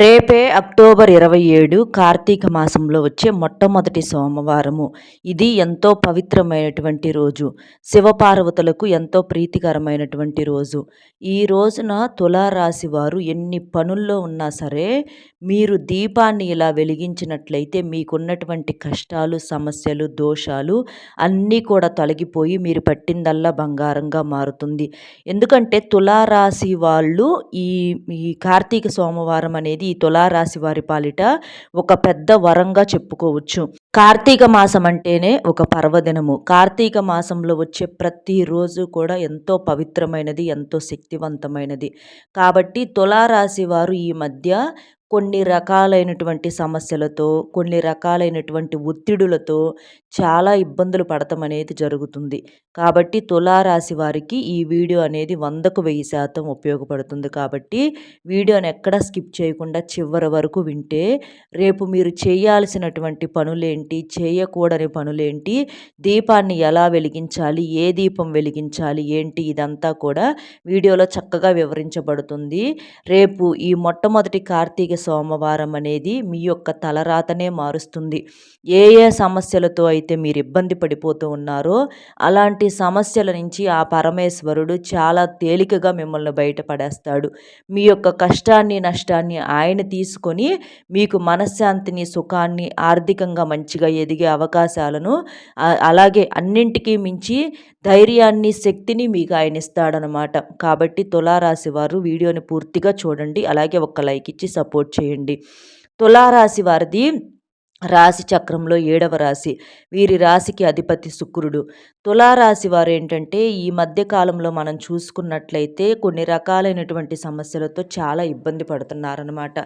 రేపే అక్టోబర్ ఇరవై ఏడు కార్తీక మాసంలో వచ్చే మొట్టమొదటి సోమవారము. ఇది ఎంతో పవిత్రమైనటువంటి రోజు. శివపార్వతులకు ఎంతో ప్రీతికరమైనటువంటి రోజు. ఈ రోజున తులారాశి వారు ఎన్ని పనుల్లో ఉన్నా సరే మీరు దీపాన్ని ఇలా వెలిగించినట్లయితే మీకున్నటువంటి కష్టాలు సమస్యలు దోషాలు అన్నీ కూడా తొలగిపోయి మీరు పట్టిందల్లా బంగారంగా మారుతుంది. ఎందుకంటే తులారాశి వాళ్ళు ఈ ఈ కార్తీక సోమవారం అనేది ఈ తులారాశి వారి పాలిట ఒక పెద్ద వరంగా చెప్పుకోవచ్చు. కార్తీక మాసం అంటేనే ఒక పర్వదినము. కార్తీక మాసంలో వచ్చే ప్రతిరోజు కూడా ఎంతో పవిత్రమైనది ఎంతో శక్తివంతమైనది. కాబట్టి తులారాశి వారు ఈ మధ్య కొన్ని రకాలైనటువంటి సమస్యలతో కొన్ని రకాలైనటువంటి ఒత్తిడులతో చాలా ఇబ్బందులు పడటం అనేది జరుగుతుంది. కాబట్టి తులారాశి వారికి ఈ వీడియో అనేది వందకు వెయ్యి శాతం ఉపయోగపడుతుంది. కాబట్టి వీడియోని ఎక్కడ స్కిప్ చేయకుండా చివరి వరకు వింటే రేపు మీరు చేయాల్సినటువంటి పనులేంటి చేయకూడని పనులేంటి దీపాన్ని ఎలా వెలిగించాలి ఏ దీపం వెలిగించాలి ఏంటి ఇదంతా కూడా వీడియోలో చక్కగా వివరించబడుతుంది. రేపు ఈ మొట్టమొదటి కార్తీక సోమవారం అనేది మీ యొక్క తలరాతనే మారుస్తుంది. ఏ ఏ సమస్యలతో అయితే మీరు ఇబ్బంది పడిపోతూ ఉన్నారో అలాంటి సమస్యల నుంచి ఆ పరమేశ్వరుడు చాలా తేలికగా మిమ్మల్ని బయటపడేస్తాడు. మీ యొక్క కష్టాన్ని నష్టాన్ని ఆయన తీసుకొని మీకు మనశ్శాంతిని సుఖాన్ని ఆర్థికంగా మంచిగా ఎదిగే అవకాశాలను అలాగే అన్నింటికీ మించి ధైర్యాన్ని శక్తిని మీకు ఆయన ఇస్తాడనమాట. కాబట్టి తులారాశి వారు వీడియోని పూర్తిగా చూడండి. అలాగే ఒక లైక్ ఇచ్చి సపోర్ట్ చేయండి. తులారాశి వారిది రాశి చక్రంలో ఏడవ రాశి. వీరి రాశికి అధిపతి శుక్రుడు. తులారాశి వారు ఏంటంటే ఈ మధ్య కాలంలో మనం చూసుకున్నట్లయితే కొన్ని రకాలైనటువంటి సమస్యలతో చాలా ఇబ్బంది పడుతున్నారనమాట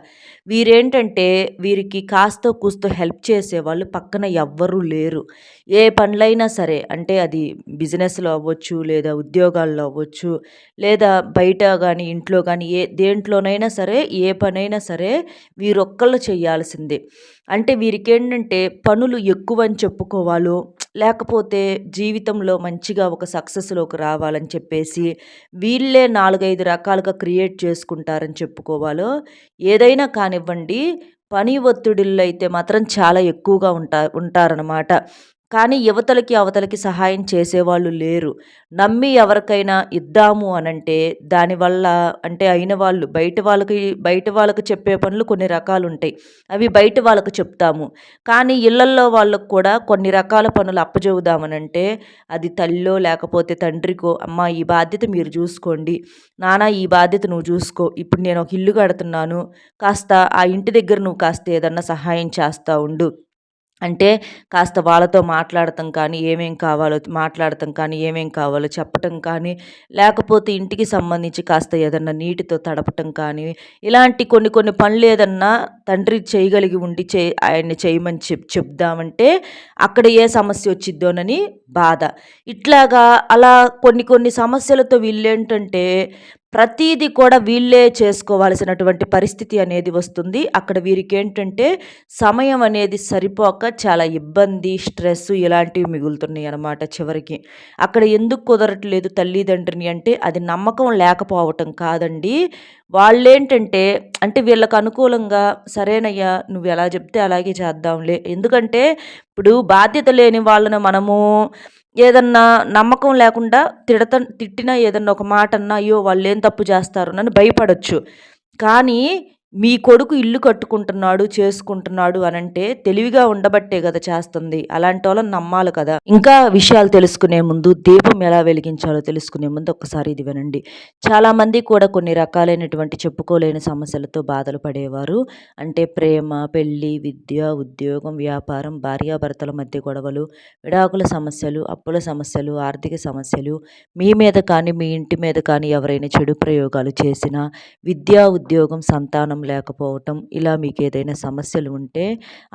వీరేంటంటే వీరికి కాస్త కూస్తో హెల్ప్ చేసేవాళ్ళు పక్కన ఎవ్వరూ లేరు. ఏ పనులైనా సరే అంటే అది బిజినెస్లో అవ్వచ్చు లేదా ఉద్యోగాల్లో అవ్వచ్చు లేదా బయట కానీ ఇంట్లో కానీ ఏ దేంట్లోనైనా సరే ఏ పనైనా సరే వీరొక్కళ్ళు చేయాల్సిందే. అంటే వీరికి ఏంటంటే పనులు ఎక్కువ అని చెప్పుకోవాలో లేకపోతే జీవితంలో మంచిగా ఒక సక్సెస్లోకి రావాలని చెప్పేసి వీళ్ళే నాలుగైదు రకాలుగా క్రియేట్ చేసుకుంటారని చెప్పుకోవాలో ఏదైనా కానివ్వండి పని ఒత్తిడిల్లో అయితే మాత్రం చాలా ఎక్కువగా ఉంటా ఉంటారనమాట కానీ యువతలకి అవతలకి సహాయం చేసేవాళ్ళు లేరు. నమ్మి ఎవరికైనా ఇద్దాము అనంటే దానివల్ల అంటే అయిన వాళ్ళు బయట వాళ్ళకి బయట వాళ్ళకి చెప్పే పనులు కొన్ని రకాలు ఉంటాయి అవి బయట వాళ్ళకు చెప్తాము. కానీ ఇళ్ళల్లో వాళ్ళకు కూడా కొన్ని రకాల పనులు అప్పజెబుదామనంటే అది తల్లిలో లేకపోతే తండ్రికో అమ్మ ఈ బాధ్యత మీరు చూసుకోండి. నాన్న ఈ బాధ్యత నువ్వు చూసుకో. ఇప్పుడు నేను ఒక ఇల్లు కడుతున్నాను. కాస్త ఆ ఇంటి దగ్గర నువ్వు కాస్త ఏదన్నా సహాయం చేస్తూ ఉండు. అంటే కాస్త వాళ్ళతో మాట్లాడటం కానీ ఏమేం కావాలో మాట్లాడటం కానీ ఏమేం కావాలో చెప్పటం కానీ లేకపోతే ఇంటికి సంబంధించి కాస్త ఏదన్నా నీటితో తడపటం కానీ ఇలాంటి కొన్ని కొన్ని పనులు ఏదన్నా తండ్రి చేయగలిగి ఉండి చే ఆయన్ని చేయమని చెప్ చెప్దామంటే అక్కడ ఏ సమస్య వచ్చిద్దోనని బాధ. ఇట్లాగా అలా కొన్ని కొన్ని సమస్యలతో వీళ్ళేంటంటే ప్రతీది కూడా వీళ్ళే చేసుకోవాల్సినటువంటి పరిస్థితి అనేది వస్తుంది. అక్కడ వీరికి ఏంటంటే సమయం అనేది సరిపోక చాలా ఇబ్బంది స్ట్రెస్ ఇలాంటివి మిగులుతున్నాయి అన్నమాట చివరికి. అక్కడ ఎందుకు కుదరట్లేదు తల్లిదండ్రిని అంటే అది నమ్మకం లేకపోవటం కాదండి. వాళ్ళేంటంటే అంటే వీళ్ళకు అనుకూలంగా సరేనయ్యా నువ్వు ఎలా చెప్తే అలాగే చేద్దాంలే. ఎందుకంటే ఇప్పుడు బాధ్యత లేని వాళ్ళను మనము ఏదన్నా నమ్మకం లేకుండా తిడత తిట్టినా ఏదన్నా ఒక మాట అన్నా అయ్యో వాళ్ళు ఏం తప్పు చేస్తారు అని భయపడచ్చు. కానీ మీ కొడుకు ఇల్లు కట్టుకుంటున్నాడు చేసుకుంటున్నాడు అని అంటే తెలివిగా ఉండబట్టే కదా చేస్తుంది. అలాంటి వాళ్ళని నమ్మాలి కదా. ఇంకా విషయాలు తెలుసుకునే ముందు దీపం ఎలా వెలిగించాలో తెలుసుకునే ముందు ఒక్కసారి ఇది వినండి. చాలామంది కూడా కొన్ని రకాలైనటువంటి చెప్పుకోలేని సమస్యలతో బాధలు పడేవారు. అంటే ప్రేమ పెళ్ళి విద్య ఉద్యోగం వ్యాపారం భార్యాభర్తల మధ్య గొడవలు విడాకుల సమస్యలు అప్పుల సమస్యలు ఆర్థిక సమస్యలు మీ మీద కానీ మీ ఇంటి మీద కానీ ఎవరైనా చెడు ప్రయోగాలు చేసినా విద్యా ఉద్యోగం సంతానం లేకపోవటం ఇలా మీకు ఏదైనా సమస్యలు ఉంటే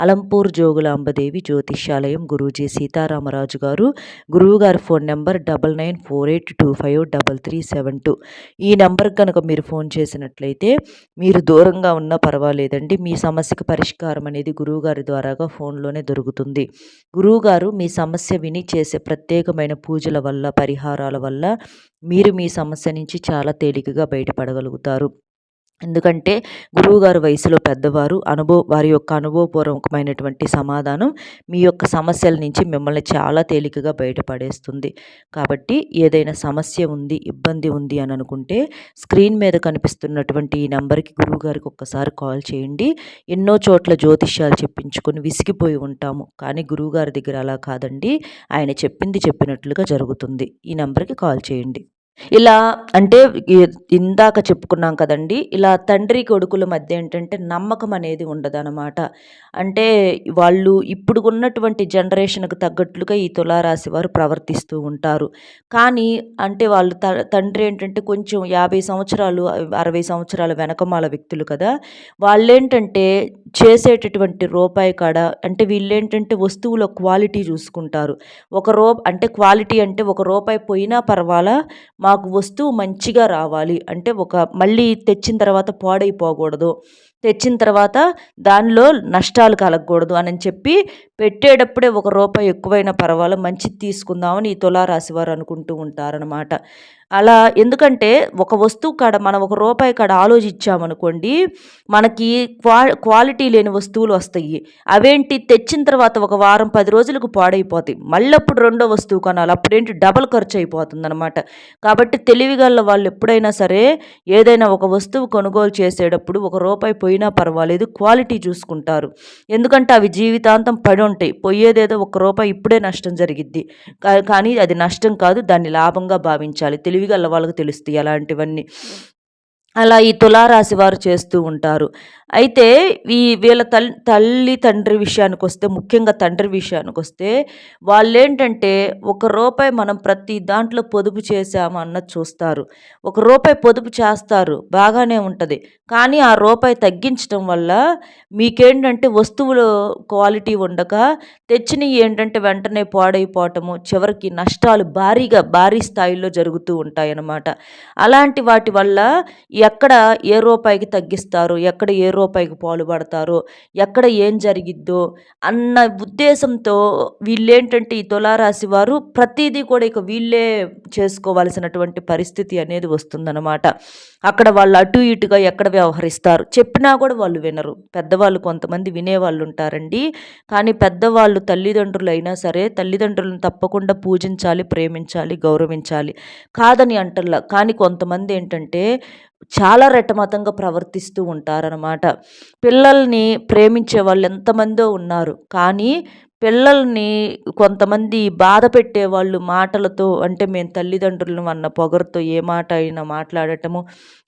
అలంపూర్ జోగులాంబదేవి జ్యోతిష్యాలయం గురూజీ సీతారామరాజు గారు గురువుగారి phone number double nine four eight two five double three seven two. ఈ నెంబర్ కనుక మీరు ఫోన్ చేసినట్లయితే మీరు దూరంగా ఉన్నా పర్వాలేదండి మీ సమస్యకు పరిష్కారం అనేది గురువుగారి ద్వారాగా ఫోన్లోనే దొరుకుతుంది. గురువుగారు మీ సమస్య విని చేసే ప్రత్యేకమైన పూజల వల్ల పరిహారాల వల్ల మీరు మీ సమస్య నుంచి చాలా తేలికగా బయటపడగలుగుతారు. ఎందుకంటే గురువుగారు వయసులో పెద్దవారు అనుభవ వారి యొక్క అనుభవపూర్వకమైనటువంటి సమాధానం మీ యొక్క సమస్యల నుంచి మిమ్మల్ని చాలా తేలికగా బయటపడేస్తుంది. కాబట్టి ఏదైనా సమస్య ఉంది ఇబ్బంది ఉంది అని అనుకుంటే స్క్రీన్ మీద కనిపిస్తున్నటువంటి ఈ నెంబర్కి గురువుగారికి ఒక్కసారి కాల్ చేయండి. ఎన్నో చోట్ల జ్యోతిష్యాలు చెప్పించుకొని విసిగిపోయి ఉంటాము. కానీ గురువుగారి దగ్గర అలా కాదండి. ఆయన చెప్పింది చెప్పినట్లుగా జరుగుతుంది. ఈ నెంబర్కి కాల్ చేయండి. ఇలా అంటే ఇందాక చెప్పుకున్నాం కదండీ! ఇలా తండ్రి కొడుకుల మధ్య ఏంటంటే నమ్మకం అనేది ఉండదనమాట. అంటే వాళ్ళు ఇప్పుడు ఉన్నటువంటి జనరేషన్కు తగ్గట్లుగా ఈ తులారాశి వారు ప్రవర్తిస్తూ ఉంటారు. కానీ అంటే వాళ్ళు త తండ్రి ఏంటంటే కొంచెం యాభై సంవత్సరాలు, అరవై సంవత్సరాల వెనకమాల వ్యక్తులు కదా! వాళ్ళేంటంటే చేసేటటువంటి రూపాయి కాడ అంటే వీళ్ళేంటంటే వస్తువుల క్వాలిటీ చూసుకుంటారు. ఒక రూ అంటే క్వాలిటీ అంటే ఒక రూపాయి పోయినా పర్వాలా మాకు వస్తువు మంచిగా రావాలి. అంటే ఒక మళ్ళీ తెచ్చిన తర్వాత పాడైపోకూడదు. తెచ్చిన తర్వాత దానిలో నష్టాలు కలగకూడదు అని చెప్పి పెట్టేటప్పుడే ఒక రూపాయి ఎక్కువైనా పర్వాలేదు. మంచిది తీసుకుందామని ఈ తులారాశి వారు అనుకుంటూ ఉంటారనమాట అలా ఎందుకంటే ఒక వస్తువు కాడ మనం ఒక రూపాయి కాడ ఆలోచించామనుకోండి మనకి క్వా క్వాలిటీ లేని వస్తువులు వస్తాయి. అవేంటి? తెచ్చిన తర్వాత ఒక వారం పది రోజులకు పాడైపోతాయి. మళ్ళీ అప్పుడు రెండో వస్తువు కొనాలి. అప్పుడేంటి? డబల్ ఖర్చు అయిపోతుంది అనమాట కాబట్టి తెలివిగల వాళ్ళు ఎప్పుడైనా సరే ఏదైనా ఒక వస్తువు కొనుగోలు చేసేటప్పుడు ఒక రూపాయి పోయినా పర్వాలేదు క్వాలిటీ చూసుకుంటారు. ఎందుకంటే అవి జీవితాంతం పడి ఉంటాయి. పోయేదేదో ఒక రూపాయి ఇప్పుడే నష్టం జరిగిద్ది. కానీ అది నష్టం కాదు దాన్ని లాభంగా భావించాలి. తెలివిగల వాళ్ళకి తెలుస్తాయి అలాంటివన్నీ. అలా ఈ తులారాశి వారు చేస్తూ ఉంటారు. అయితే ఈ వీళ్ళ తల్లి తల్లి తండ్రి విషయానికి వస్తే ముఖ్యంగా తండ్రి విషయానికి వస్తే వాళ్ళేంటంటే ఒక రూపాయి మనం ప్రతి దాంట్లో పొదుపు చేసాము చూస్తారు. ఒక రూపాయి పొదుపు చేస్తారు బాగానే ఉంటుంది. కానీ ఆ రూపాయి తగ్గించడం వల్ల మీకేంటంటే వస్తువులు క్వాలిటీ ఉండక తెచ్చినవి ఏంటంటే వెంటనే పాడైపోవటము చివరికి నష్టాలు భారీగా భారీ స్థాయిలో జరుగుతూ ఉంటాయన్నమాట. అలాంటి వాటి వల్ల ఎక్కడ ఏ రూపాయికి తగ్గిస్తారు ఎక్కడ ఏ రూపాయికి పాలు పడతారు. ఎక్కడ ఏం జరిగిద్దో అన్న ఉద్దేశంతో వీళ్ళేంటంటే ఈ తులారాశి వారు ప్రతిదీ కూడా ఇక వీళ్ళే చేసుకోవాల్సినటువంటి పరిస్థితి అనేది వస్తుందన్నమాట. అక్కడ వాళ్ళు అటు ఇటుగా ఎక్కడ వ్యవహరిస్తారు? చెప్పినా కూడా వాళ్ళు వినరు. పెద్దవాళ్ళు కొంతమంది వినేవాళ్ళు ఉంటారండి. కానీ పెద్దవాళ్ళు తల్లిదండ్రులు అయినా సరే తల్లిదండ్రులను తప్పకుండా పూజించాలి ప్రేమించాలి గౌరవించాలి కాదని అంటల్లా కానీ కొంతమంది ఏంటంటే చాలా రెట్టమతంగా ప్రవర్తిస్తూ ఉంటారనమాట పిల్లల్ని ప్రేమించే వాళ్ళు ఎంతమందో ఉన్నారు. కానీ పిల్లల్ని కొంతమంది బాధ పెట్టేవాళ్ళు మాటలతో అంటే మేము తల్లిదండ్రులను అన్న పొగరుతో ఏ మాట అయినా మాట్లాడటము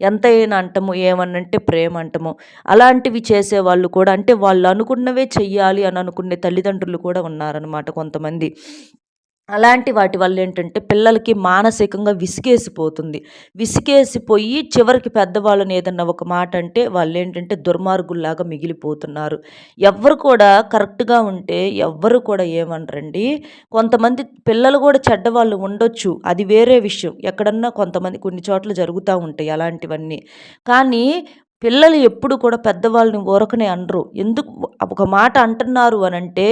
ఎంతైనా అంటము ఏమన్నంటే ప్రేమ అంటము అలాంటివి చేసేవాళ్ళు కూడా అంటే వాళ్ళు అనుకున్నవే చెయ్యాలి అని అనుకునే తల్లిదండ్రులు కూడా ఉన్నారనమాట కొంతమంది. అలాంటి వాటి వల్ల ఏంటంటే పిల్లలకి మానసికంగా విసిగేసిపోతుంది. విసిగేసిపోయి చివరికి పెద్దవాళ్ళని ఏదన్నా ఒక మాట అంటే వాళ్ళు ఏంటంటే దుర్మార్గుల్లాగా మిగిలిపోతున్నారు. ఎవ్వరు కూడా కరెక్ట్గా ఉంటే ఎవ్వరు కూడా ఏమనరండి. కొంతమంది పిల్లలు కూడా చెడ్డవాళ్ళు ఉండొచ్చు. అది వేరే విషయం. ఎక్కడన్నా కొంతమంది కొన్ని చోట్ల జరుగుతూ ఉంటాయి అలాంటివన్నీ. కానీ పిల్లలు ఎప్పుడు కూడా పెద్దవాళ్ళని ఊరకనే అనరు. ఎందుకు ఒక మాట అంటున్నారు అని అంటే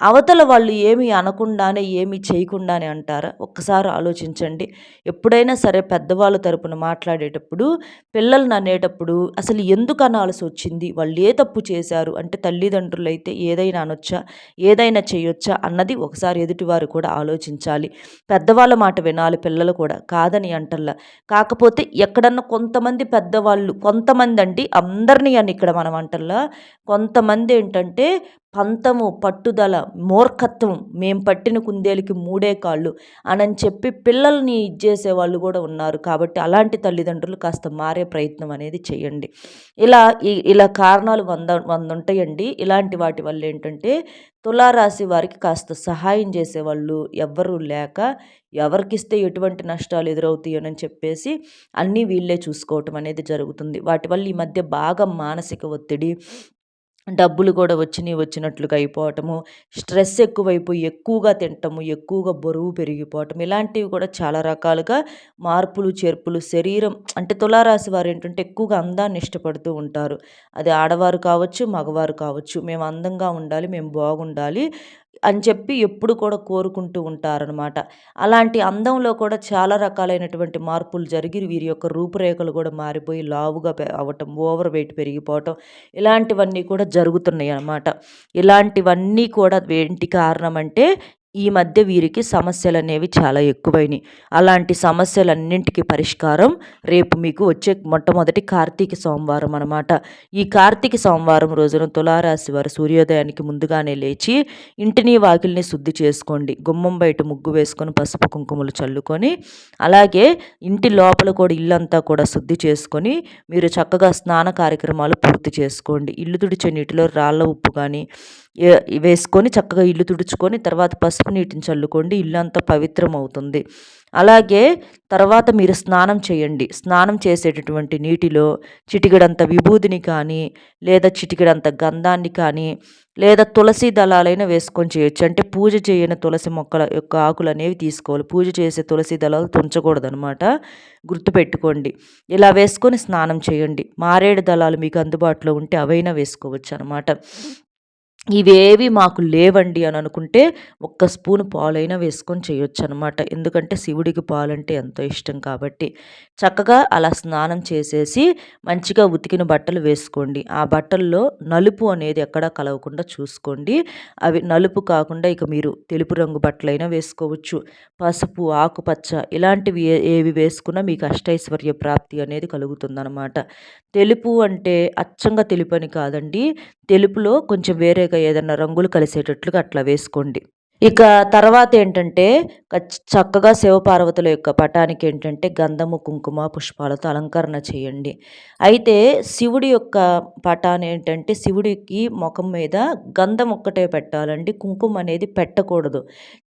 అవతల వాళ్ళు ఏమి అనకుండానే ఏమి చేయకుండానే అంటారా? ఒక్కసారి ఆలోచించండి. ఎప్పుడైనా సరే పెద్దవాళ్ళ తరపున మాట్లాడేటప్పుడు పిల్లల్ని అనేటప్పుడు అసలు ఎందుకు అనాల్సి వచ్చింది? వాళ్ళు ఏ తప్పు చేశారు? అంటే తల్లిదండ్రులు అయితే ఏదైనా అనొచ్చా? ఏదైనా చేయొచ్చా? అన్నది ఒకసారి ఎదుటివారు కూడా ఆలోచించాలి. పెద్దవాళ్ళ మాట వినాలి పిల్లలు కూడా. కాదని అంటల్లా. కాకపోతే ఎక్కడన్నా కొంతమంది పెద్దవాళ్ళు కొంతమంది అండి. అందరినీ అని ఇక్కడ మన వంటల్లో కొంతమంది ఏంటంటే పంతము పట్టుదల మూర్ఖత్వం మేము పట్టిన కుందేలుకి మూడే కాళ్ళు అని చెప్పి పిల్లల్ని ఇచ్చేసే వాళ్ళు కూడా ఉన్నారు. కాబట్టి అలాంటి తల్లిదండ్రులు కాస్త మారే ప్రయత్నం అనేది చేయండి. ఇలా ఇలా కారణాలు వంద వంద ఉంటాయండి ఇలాంటి వాటి వల్ల ఏంటంటే తులారాశి వారికి కాస్త సహాయం చేసేవాళ్ళు ఎవ్వరూ లేక ఎవరికిస్తే ఎటువంటి నష్టాలు ఎదురవుతాయోనని చెప్పేసి అన్నీ వీళ్ళే చూసుకోవటం అనేది జరుగుతుంది. వాటి వల్ల ఈ మధ్య బాగా మానసిక ఒత్తిడి డబ్బులు కూడా వచ్చినవి వచ్చినట్లుగా అయిపోవటము. స్ట్రెస్ ఎక్కువైపోయి ఎక్కువగా తినటము ఎక్కువగా బరువు పెరిగిపోవటం. ఇలాంటివి కూడా చాలా రకాలుగా మార్పులు చేర్పులు శరీరం అంటే తులారాశి వారు ఏంటంటే ఎక్కువగా అందాన్ని ఇష్టపడుతూ ఉంటారు. అది ఆడవారు కావచ్చు మగవారు కావచ్చు. మేము అందంగా ఉండాలి మేము బాగుండాలి అని చెప్పి ఎప్పుడు కూడా కోరుకుంటూ ఉంటారనమాట అలాంటి అందంలో కూడా చాలా రకాలైనటువంటి మార్పులు జరిగి వీరి యొక్క రూపురేఖలు కూడా మారిపోయి లావుగా అవ్వటం ఓవర్ వెయిట్ పెరిగిపోవటం ఇలాంటివన్నీ కూడా జరుగుతున్నాయి అన్నమాట ఇలాంటివన్నీ కూడా ఏంటి కారణం అంటే ఈ మధ్య వీరికి సమస్యలు అనేవి చాలా ఎక్కువైనాయి. అలాంటి సమస్యలన్నింటికి పరిష్కారం రేపు మీకు వచ్చే మొట్టమొదటి కార్తీక సోమవారం అనమాట ఈ కార్తీక సోమవారం రోజున తులారాశి వారు సూర్యోదయానికి ముందుగానే లేచి ఇంటిని వాకిల్ని శుద్ధి చేసుకోండి. గుమ్మం బయట ముగ్గు వేసుకొని పసుపు కుంకుమలు చల్లుకొని అలాగే ఇంటి లోపల కూడా ఇల్లంతా కూడా శుద్ధి చేసుకొని మీరు చక్కగా స్నాన కార్యక్రమాలు పూర్తి చేసుకోండి. ఇల్లు తుడిచే నీటిలో రాళ్ళ ఉప్పు కానీ వేసుకొని చక్కగా ఇల్లు తుడుచుకొని తర్వాత పసుపు నీటిని చల్లుకోండి. ఇల్లు అంతా పవిత్రం అవుతుంది అలాగే తర్వాత మీరు స్నానం చేయండి. స్నానం చేసేటటువంటి నీటిలో చిటికడంత విభూదిని కానీ లేదా చిటికడంత గంధాన్ని కానీ లేదా తులసి దళాలైనా వేసుకొని చేయొచ్చు. అంటే పూజ చేయని తులసి మొక్కల యొక్క ఆకులు అనేవి తీసుకోవాలి. పూజ చేసే తులసి దళాలు తుంచకూడదు అనమాట గుర్తుపెట్టుకోండి. ఇలా వేసుకొని స్నానం చేయండి. మారేడు దళాలు మీకు అందుబాటులో ఉంటే అవైనా వేసుకోవచ్చు అనమాట ఇవేవి మాకు లేవండి అని అనుకుంటే ఒక్క స్పూన్ పాలైనా వేసుకొని చేయొచ్చు అనమాట ఎందుకంటే శివుడికి పాలంటే ఎంతో ఇష్టం కాబట్టి. చక్కగా అలా స్నానం చేసేసి మంచిగా ఉతికిన బట్టలు వేసుకోండి. ఆ బట్టల్లో నలుపు అనేది ఎక్కడా కలవకుండా చూసుకోండి. అవి నలుపు కాకుండా ఇక మీరు తెలుపు రంగు బట్టలైనా వేసుకోవచ్చు. పసుపు ఆకుపచ్చ ఇలాంటివి ఏవి వేసుకున్నా మీకు అష్టైశ్వర్య ప్రాప్తి అనేది కలుగుతుందన్నమాట. తెలుపు అంటే అచ్చంగా తెలుపు అని కాదండి. తెలుపులో కొంచెం వేరేగా ఏదైనా రంగులు కలిసేటట్లుగా అట్లా వేసుకోండి. ఇక తర్వాత ఏంటంటే చక్కగా శివపార్వతుల యొక్క పటానికి ఏంటంటే గంధము కుంకుమ పుష్పాలతో అలంకరణ చేయండి. అయితే శివుడి యొక్క పటాన్ని ఏంటంటే శివుడికి ముఖం మీద గంధం ఒక్కటే పెట్టాలండి. కుంకుమ అనేది పెట్టకూడదు.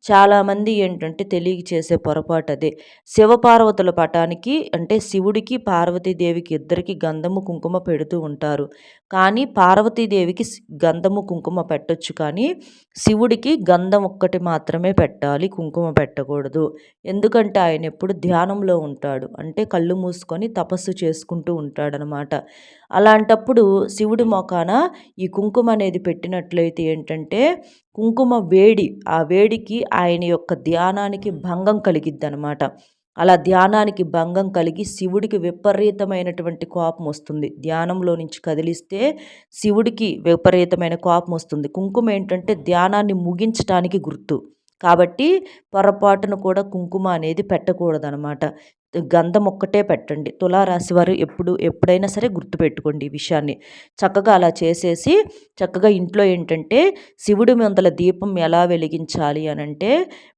చాలామంది ఏంటంటే తెలియ చేసే పొరపాటు అదే. శివపార్వతుల పటానికి అంటే శివుడికి పార్వతీదేవికి ఇద్దరికి గంధము కుంకుమ పెడుతూ ఉంటారు. కానీ పార్వతీదేవికి గంధము కుంకుమ పెట్టొచ్చు కానీ శివుడికి గంధం ఒక్కటి మాత్రమే పెట్టాలి కుంకుమ పెట్టకూడదు. ఎందుకంటే ఆయన ఎప్పుడు ధ్యానంలో ఉంటాడు. అంటే కళ్ళు మూసుకొని తపస్సు చేసుకుంటూ ఉంటాడనమాట. అలాంటప్పుడు శివుడి మొఖాన ఈ కుంకుమ అనేది పెట్టినట్లయితే ఏంటంటే కుంకుమ వేడి ఆ వేడికి ఆయన యొక్క ధ్యానానికి భంగం కలిగిద్ది అనమాట అలా ధ్యానానికి భంగం కలిగి శివుడికి విపరీతమైనటువంటి కోపం వస్తుంది. ధ్యానంలో నుంచి కదిలిస్తే శివుడికి విపరీతమైన కోపం వస్తుంది. కుంకుమ ఏంటంటే ధ్యానాన్ని ముగించడానికి గుర్తు. కాబట్టి పొరపాటును కూడా కుంకుమ అనేది పెట్టకూడదనమాట. గంధం ఒక్కటే పెట్టండి. తులారాశి వారు ఎప్పుడు ఎప్పుడైనా సరే గుర్తుపెట్టుకోండి ఈ విషయాన్ని. చక్కగా అలా చేసేసి చక్కగా ఇంట్లో ఏంటంటే శివుడి ముందల దీపం ఎలా వెలిగించాలి అని అంటే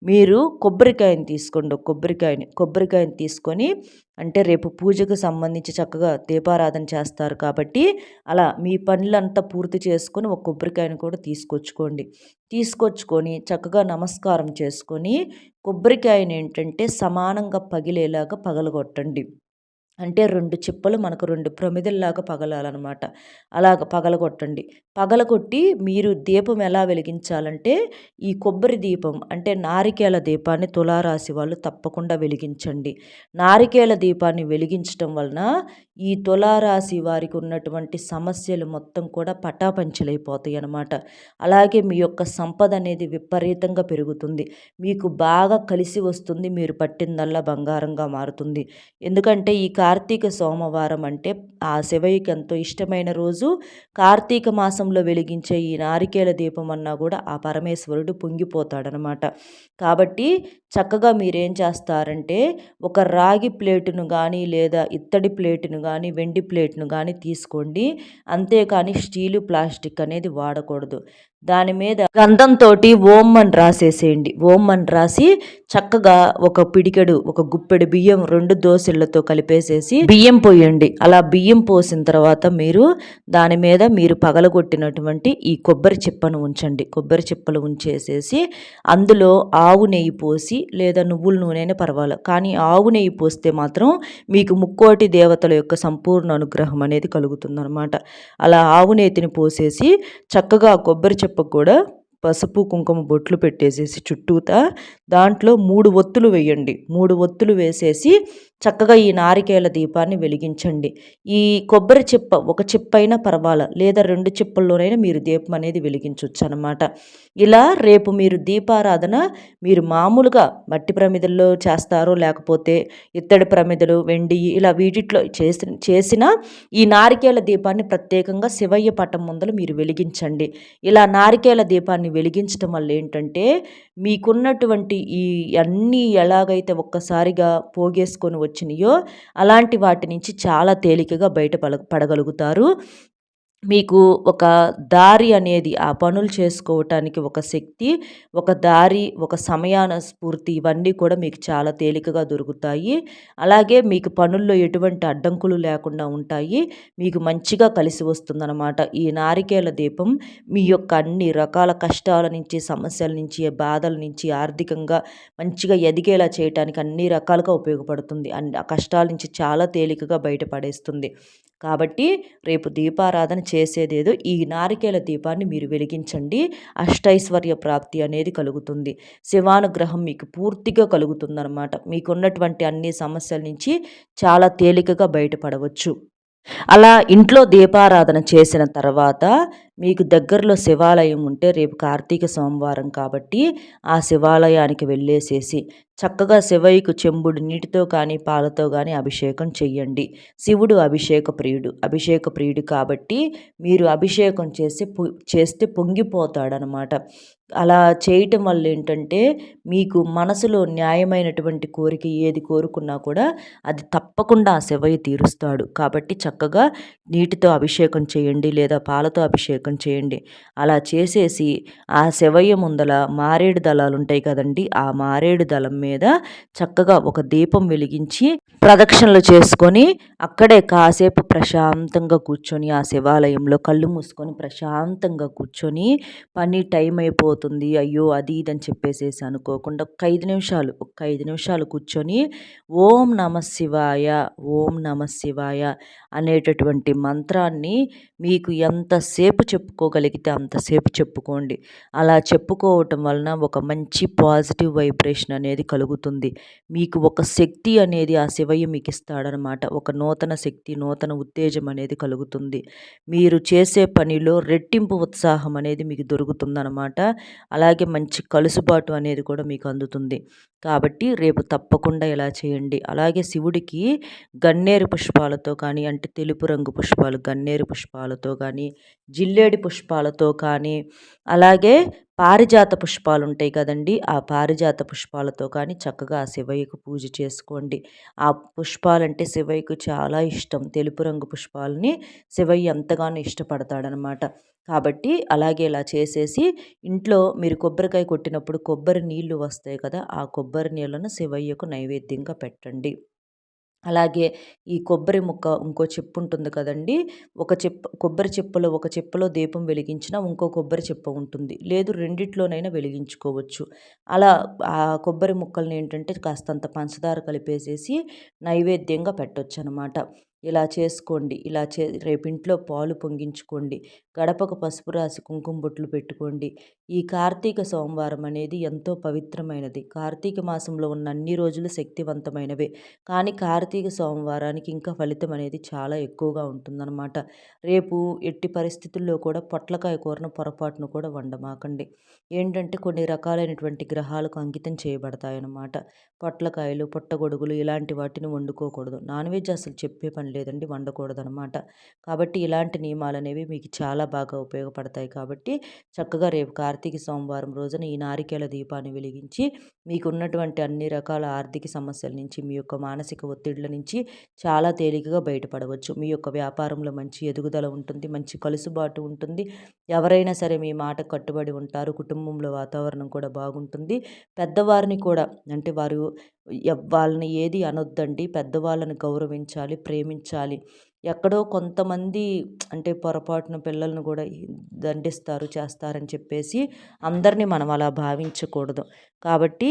మీరు కొబ్బరికాయని తీసుకోండి. కొబ్బరికాయని కొబ్బరికాయని తీసుకొని అంటే రేపు పూజకు సంబంధించి చక్కగా దీపారాధన చేస్తారు కాబట్టి అలా మీ పనులంతా పూర్తి చేసుకొని ఒక కొబ్బరికాయను కూడా తీసుకొచ్చుకోండి. తీసుకొచ్చుకొని చక్కగా నమస్కారం చేసుకొని కొబ్బరికాయని ఏంటంటే సమానంగా పగిలేలాగా పగలగొట్టండి. అంటే రెండు చిప్పలు మనకు రెండు ప్రమిదల్లాగా పగలాలన్నమాట. అలాగ పగలగొట్టండి. పగలగొట్టి మీరు దీపం ఎలా వెలిగించాలంటే ఈ కొబ్బరి దీపం అంటే నారికేల దీపాన్ని తులారాశి వాళ్ళు తప్పకుండా వెలిగించండి. నారికేల దీపాన్ని వెలిగించడం వలన ఈ తులారాశి వారికి ఉన్నటువంటి సమస్యలు మొత్తం కూడా పటాపంచలైపోతాయి అన్నమాట అలాగే మీ యొక్క సంపద అనేది విపరీతంగా పెరుగుతుంది. మీకు బాగా కలిసి వస్తుంది మీరు పట్టిందల్లా బంగారంగా మారుతుంది. ఎందుకంటే ఈ కార్తీక సోమవారం అంటే ఆ శివయ్యకి ఎంతో ఇష్టమైన రోజు. కార్తీక మాసంలో వెలిగించే ఈ నారికేల దీపం అన్నా కూడా ఆ పరమేశ్వరుడు పొంగిపోతాడనమాట. కాబట్టి చక్కగా మీరేం చేస్తారంటే ఒక రాగి ప్లేటును కానీ లేదా ఇత్తడి ప్లేటును కానీ వెండి ప్లేట్ను కానీ తీసుకోండి. అంతేకాని స్టీలు ప్లాస్టిక్ అనేది వాడకూడదు. దాని మీద గంధంతోటి ఓం అని రాసేసేయండి. ఓం అని రాసి చక్కగా ఒక పిడికెడు ఒక గుప్పెడు బియ్యం రెండు దోశలతో కలిపేసేసి బియ్యం పోయండి. అలా బియ్యం పోసిన తర్వాత మీరు దాని మీద మీరు పగలగొట్టినటువంటి ఈ కొబ్బరి చిప్పను ఉంచండి. కొబ్బరి చిప్పలు ఉంచేసేసి అందులో ఆవు నెయ్యి పోసి లేదా నువ్వుల నూనె పర్వాలేదు కానీ ఆవు నెయ్యి పోస్తే మాత్రం మీకు ముక్కోటి దేవతల యొక్క సంపూర్ణ అనుగ్రహం అనేది కలుగుతుందన్నమాట. అలా ఆవు నేతిని పోసేసి చక్కగా కొబ్బరి చెప్పకు కూడా పసుపు కుంకుమ బొట్లు పెట్టేసేసి చుట్టూతా దాంట్లో మూడు ఒత్తులు వేయండి. మూడు ఒత్తులు వేసేసి చక్కగా ఈ నారికేల దీపాన్ని వెలిగించండి. ఈ కొబ్బరి చిప్ప ఒక చిప్ప అయినా పర్వాలా? లేదా రెండు చిప్పల్లోనైనా మీరు దీపం అనేది వెలిగించవచ్చు అనమాట ఇలా రేపు మీరు దీపారాధన మీరు మామూలుగా మట్టి ప్రమిదల్లో చేస్తారో లేకపోతే ఇత్తడి ప్రమిదలు వెండి ఇలా వీటిట్లో చేసి చేసిన ఈ నారికేల దీపాన్ని ప్రత్యేకంగా శివయ్య పటం ముందలు మీరు వెలిగించండి. ఇలా నారికేల దీపాన్ని వెలిగించడం వల్ల ఏంటంటే మీకున్నటువంటి ఈ అన్నీ ఎలాగైతే ఒక్కసారిగా పోగేసుకొని వచ్చినాయో అలాంటి వాటి నుంచి చాలా తేలికగా బయట పడగలుగుతారు. మీకు ఒక దారి అనేది ఆ పనులు చేసుకోవటానికి ఒక శక్తి ఒక దారి ఒక సమయాన స్ఫూర్తి ఇవన్నీ కూడా మీకు చాలా తేలికగా దొరుకుతాయి. అలాగే మీకు పనుల్లో ఎటువంటి అడ్డంకులు లేకుండా ఉంటాయి. మీకు మంచిగా కలిసి వస్తుందన్నమాట. ఈ నారికేల దీపం మీ యొక్క అన్ని రకాల కష్టాల నుంచి సమస్యల నుంచి బాధల నుంచి ఆర్థికంగా మంచిగా ఎదిగేలా చేయటానికి అన్ని రకాలుగా ఉపయోగపడుతుంది. ఆ కష్టాల నుంచి చాలా తేలికగా బయటపడేస్తుంది. కాబట్టి రేపు దీపారాధన చేసేదేదో ఈ నారికేల దీపాన్ని మీరు వెలిగించండి. అష్టైశ్వర్య ప్రాప్తి అనేది కలుగుతుంది. శివానుగ్రహం మీకు పూర్తిగా కలుగుతుందన్నమాట. మీకున్నటువంటి అన్ని సమస్యల నుంచి చాలా తేలికగా బయటపడవచ్చు. అలా ఇంట్లో దీపారాధన చేసిన తర్వాత మీకు దగ్గరలో శివాలయం ఉంటే రేపు కార్తీక సోమవారం కాబట్టి ఆ శివాలయానికి వెళ్ళేసేసి చక్కగా శివయ్యకు చెంబుడు నీటితో కానీ పాలతో కానీ అభిషేకం చెయ్యండి. శివుడు అభిషేక ప్రియుడు అభిషేక ప్రియుడు కాబట్టి మీరు అభిషేకం చేసి చేస్తే పొంగిపోతాడనమాట. అలా చేయటం వల్ల ఏంటంటే మీకు మనసులో న్యాయమైనటువంటి కోరిక ఏది కోరుకున్నా కూడా అది తప్పకుండా ఆ శివయ్య తీరుస్తాడు. కాబట్టి చక్కగా నీటితో అభిషేకం చేయండి లేదా పాలతో అభిషేకం చేయండి. అలా చేసేసి ఆ శివయ్య ముందల మారేడు దళాలు ఉంటాయి కదండి. ఆ మారేడు దళం మీద చక్కగా ఒక దీపం వెలిగించి ప్రదక్షిణలు చేసుకొని అక్కడే కాసేపు ప్రశాంతంగా కూర్చొని ఆ శివాలయంలో కళ్ళు మూసుకొని ప్రశాంతంగా కూర్చొని పని టైం అయిపోతుంది. అయ్యో అది ఇది అని చెప్పేసేసి అనుకోకుండా ఒక ఐదు నిమిషాలు ఒక ఐదు నిమిషాలు కూర్చొని ఓం నమ శివాయ ఓం నమ శివాయ అనేటటువంటి మంత్రాన్ని మీకు ఎంతసేపు చెప్పుకోగలిగితే అంతసేపు చెప్పుకోండి. అలా చెప్పుకోవటం వలన ఒక మంచి పాజిటివ్ వైబ్రేషన్ అనేది కలుగుతుంది. మీకు ఒక శక్తి అనేది ఆ శివ శివయ్య మీకు ఇస్తాడనమాట ఒక నూతన శక్తి నూతన ఉత్తేజం అనేది కలుగుతుంది. మీరు చేసే పనిలో రెట్టింపు ఉత్సాహం అనేది మీకు దొరుకుతుందనమాట. అలాగే మంచి కలుసుబాటు అనేది కూడా మీకు అందుతుంది. కాబట్టి రేపు తప్పకుండా ఇలా చేయండి. అలాగే శివుడికి గన్నేరు పుష్పాలతో కానీ అంటే తెలుపు రంగు పుష్పాలు గన్నేరు పుష్పాలతో కానీ జిల్లేడి పుష్పాలతో కానీ అలాగే పారిజాత పుష్పాలు ఉంటాయి కదండి. ఆ పారిజాత పుష్పాలతో కానీ చక్కగా ఆ శివయ్యకు పూజ చేసుకోండి. ఆ పుష్పాలంటే శివయ్యకు చాలా ఇష్టం. తెలుపు రంగు పుష్పాలని శివయ్య ఎంతగానో ఇష్టపడతాడనమాట. కాబట్టి అలాగే ఇలా చేసేసి ఇంట్లో మీరు కొబ్బరికాయ కొట్టినప్పుడు కొబ్బరి నీళ్ళు వస్తాయి కదా ఆ కొబ్బరి నీళ్ళను శివయ్యకు నైవేద్యంగా పెట్టండి. అలాగే ఈ కొబ్బరి ముక్క ఇంకో చెప్పు ఉంటుంది కదండి. ఒక చెప్పు కొబ్బరి చెప్పులో ఒక చెప్పులో దీపం వెలిగించిన ఇంకో కొబ్బరి చెప్పు ఉంటుంది. లేదు రెండిట్లోనైనా వెలిగించుకోవచ్చు. అలా ఆ కొబ్బరి ముక్కల్ని ఏంటంటే కాస్తంత పంచదార కలిపేసేసి నైవేద్యంగా పెట్టొచ్చు అనమాట ఇలా చేసుకోండి. ఇలా చే రేపు ఇంట్లో పాలు పొంగించుకోండి. గడపకు పసుపు రాసి కుంకుమ బొట్లు పెట్టుకోండి. ఈ కార్తీక సోమవారం అనేది ఎంతో పవిత్రమైనది. కార్తీక మాసంలో ఉన్న అన్ని రోజులు శక్తివంతమైనవే. కానీ కార్తీక సోమవారానికి ఇంకా ఫలితం అనేది చాలా ఎక్కువగా ఉంటుందన్నమాట. రేపు ఎట్టి పరిస్థితుల్లో కూడా పొట్లకాయ కూరను పొరపాటును కూడా వండమాకండి. ఏంటంటే కొన్ని రకాలైనటువంటి గ్రహాలకు అంకితం చేయబడతాయన్నమాట. పొట్లకాయలు పుట్టగొడుగులు ఇలాంటి వాటిని వండుకోకూడదు. నాన్ వెజ్ అసలు చెప్పే పని లేదండి వండకూడదు అనమాట కాబట్టి ఇలాంటి నియమాలు అనేవి మీకు చాలా బాగా ఉపయోగపడతాయి కాబట్టి చక్కగా రేపు కార్తీక సోమవారం రోజున ఈ నారికేల దీపాన్ని వెలిగించి మీకున్నటువంటి అన్ని రకాల ఆర్థిక సమస్యల నుంచి మీ యొక్క మానసిక ఒత్తిడిల నుంచి చాలా తేలికగా బయటపడవచ్చు. మీ యొక్క వ్యాపారంలో మంచి ఎదుగుదల ఉంటుంది మంచి కలుసుబాటు ఉంటుంది. ఎవరైనా సరే మీ మాట కట్టుబడి ఉంటారు కుటుంబంలో వాతావరణం కూడా బాగుంటుంది. పెద్దవారిని కూడా అంటే వారు వాళ్ళని ఏది అనొద్దండి పెద్దవాళ్ళని గౌరవించాలి ప్రేమించాలి. ఎక్కడో కొంతమంది అంటే పొరపాటున పిల్లలను కూడా దండిస్తారు చేస్తారని చెప్పేసి అందరినీ మనం అలా భావించకూడదు. కాబట్టి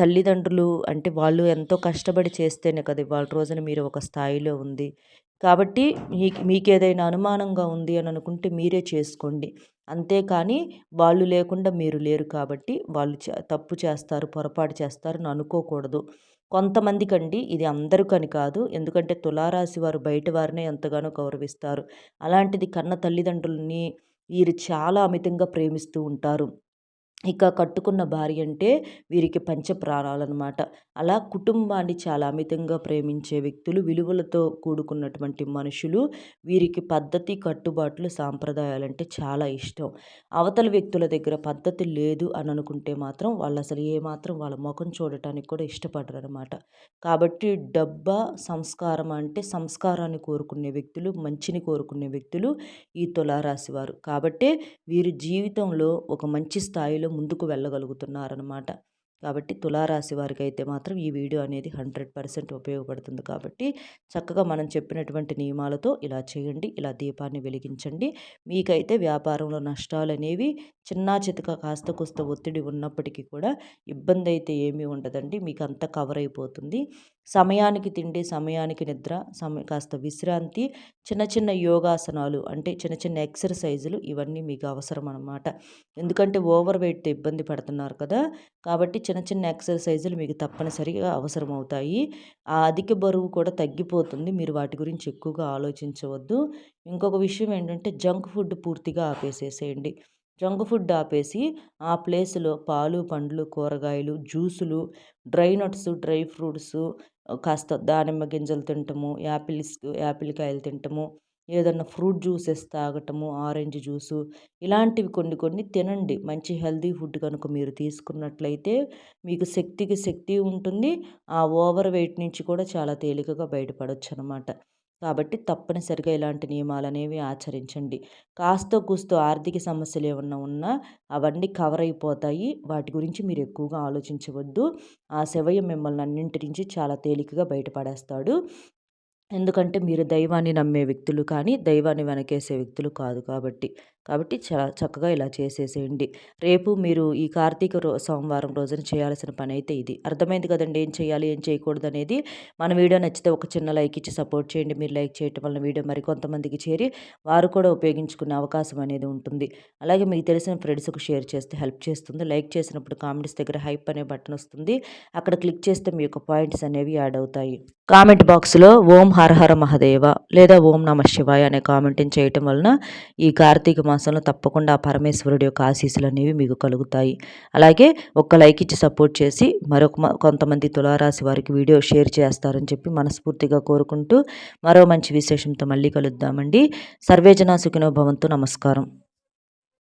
తల్లిదండ్రులు అంటే వాళ్ళు ఎంతో కష్టపడి చేస్తేనే కదా ఇవాళ రోజున మీరు ఒక స్థాయిలో ఉంది. కాబట్టి మీకు మీకేదైనా అనుమానంగా ఉంది అని అనుకుంటే మీరే చేసుకోండి. అంతేకాని వాళ్ళు లేకుండా మీరు లేరు కాబట్టి వాళ్ళు తప్పు చేస్తారు పొరపాటు చేస్తారని అనుకోకూడదు. కొంతమందికండి ఇది అందరికని కాదు. ఎందుకంటే తులారాశి వారు బయట వారినే ఎంతగానో గౌరవిస్తారు. అలాంటిది కన్న తల్లిదండ్రులని వీరు చాలా అమితంగా ప్రేమిస్తూ ఉంటారు. ఇక కట్టుకున్న భార్య అంటే వీరికి పంచప్రాణాలన్నమాట. అలా కుటుంబాన్ని చాలా అమితంగా ప్రేమించే వ్యక్తులు విలువలతో కూడుకున్నటువంటి మనుషులు వీరికి పద్ధతి కట్టుబాట్లు సాంప్రదాయాలు అంటే చాలా ఇష్టం. అవతల వ్యక్తుల దగ్గర పద్ధతి లేదు అని అనుకుంటే మాత్రం వాళ్ళు అసలు ఏమాత్రం వాళ్ళ ముఖం చూడటానికి కూడా ఇష్టపడరు అనమాట కాబట్టి డబ్బా సంస్కారం అంటే సంస్కారాన్ని కోరుకునే వ్యక్తులు మంచిని కోరుకునే వ్యక్తులు ఈ తులారాశి వారు. కాబట్టి వీరి జీవితంలో ఒక మంచి స్థాయిలో ముందుకు వెళ్ళగలుగుతున్నారనమాట కాబట్టి తులారాశి వారికి అయితే మాత్రం ఈ వీడియో అనేది హండ్రెడ్ పర్సెంట్ ఉపయోగపడుతుంది. కాబట్టి చక్కగా మనం చెప్పినటువంటి నియమాలతో ఇలా చేయండి ఇలా దీపాన్ని వెలిగించండి. మీకైతే వ్యాపారంలో నష్టాలు అనేవి చిన్నా చితక కాస్త కుస్త ఒత్తిడి ఉన్నప్పటికీ కూడా ఇబ్బంది అయితే ఏమీ ఉండదండి. మీకు అంతా కవర్ అయిపోతుంది. సమయానికి తిండి సమయానికి నిద్ర సమ కాస్త విశ్రాంతి చిన్న చిన్న యోగాసనాలు అంటే చిన్న చిన్న ఎక్సర్సైజులు ఇవన్నీ మీకు అవసరం అనమాట ఎందుకంటే ఓవర్ వెయిట్తో ఇబ్బంది పడుతున్నారు కదా! కాబట్టి చిన్న చిన్న ఎక్సర్సైజులు మీకు తప్పనిసరిగా అవసరం అవుతాయి. ఆ అధిక బరువు కూడా తగ్గిపోతుంది. మీరు వాటి గురించి ఎక్కువగా ఆలోచించవద్దు. ఇంకొక విషయం ఏంటంటే జంక్ ఫుడ్ పూర్తిగా ఆపేసేసేయండి. జంక్ ఫుడ్ ఆపేసి ఆ ప్లేస్లో పాలు పండ్లు కూరగాయలు జ్యూసులు డ్రై నట్స్ డ్రై ఫ్రూట్స్ కాస్త దానిమ్మ గింజలు తింటము యాపిల్స్ యాపిల్ కాయలు తింటము ఏదన్నా ఫ్రూట్ జ్యూసెస్ తాగటము ఆరెంజ్ జ్యూసు ఇలాంటివి కొన్ని కొన్ని తినండి. మంచి హెల్దీ ఫుడ్ కనుక మీరు తీసుకున్నట్లయితే మీకు శక్తికి శక్తి ఉంటుంది. ఆ ఓవర్ వెయిట్ నుంచి కూడా చాలా తేలికగా బయటపడవచ్చు అనమాట కాబట్టి తప్పనిసరిగా ఇలాంటి నియమాలు అనేవి ఆచరించండి. కాస్తో కూస్తో ఆర్థిక సమస్యలు ఏమన్నా ఉన్నా అవన్నీ కవర్ అయిపోతాయి. వాటి గురించి మీరు ఎక్కువగా ఆలోచించవద్దు. ఆ శివయ్య మిమ్మల్ని అన్నింటి నుంచి చాలా తేలికగా బయటపడేస్తాడు. ఎందుకంటే మీరు దైవాన్ని నమ్మే వ్యక్తులు కానీ దైవాన్ని వెనకేసే వ్యక్తులు కాదు కాబట్టి. కాబట్టి చాలా చక్కగా ఇలా చేసేసేయండి. రేపు మీరు ఈ కార్తీక రో సోమవారం రోజున చేయాల్సిన పని అయితే ఇది. అర్థమైంది కదండి ఏం చేయాలి ఏం చేయకూడదు అనేది? మన వీడియో నచ్చితే ఒక చిన్న లైక్ ఇచ్చి సపోర్ట్ చేయండి. మీరు లైక్ చేయటం వల్ల వీడియో మరి కొంతమందికి చేరి వారు కూడా ఉపయోగించుకునే అవకాశం అనేది ఉంటుంది. అలాగే మీకు తెలిసిన ఫ్రెండ్స్కు షేర్ చేస్తే హెల్ప్ చేస్తుంది. లైక్ చేసినప్పుడు కామెంట్స్ దగ్గర హైప్ అనే బటన్ వస్తుంది. అక్కడ క్లిక్ చేస్తే మీ యొక్క పాయింట్స్ అనేవి యాడ్ అవుతాయి. కామెంట్ బాక్స్లో ఓం హరహర మహదేవ లేదా ఓం నమ శివాయ అనే కామెంట్ని చేయటం వలన ఈ కార్తీక మాసంలో తప్పకుండా ఆ పరమేశ్వరుడి యొక్క ఆశీస్సులు అనేవి మీకు కలుగుతాయి. అలాగే ఒక్క లైక్ ఇచ్చి సపోర్ట్ చేసి మరొక కొంతమంది తులారాశి వారికి వీడియో షేర్ చేస్తారని చెప్పి మనస్ఫూర్తిగా కోరుకుంటూ మరో మంచి విశేషంతో మళ్ళీ కలుద్దామండి. సర్వేజన సుఖినో భవంతు. నమస్కారం.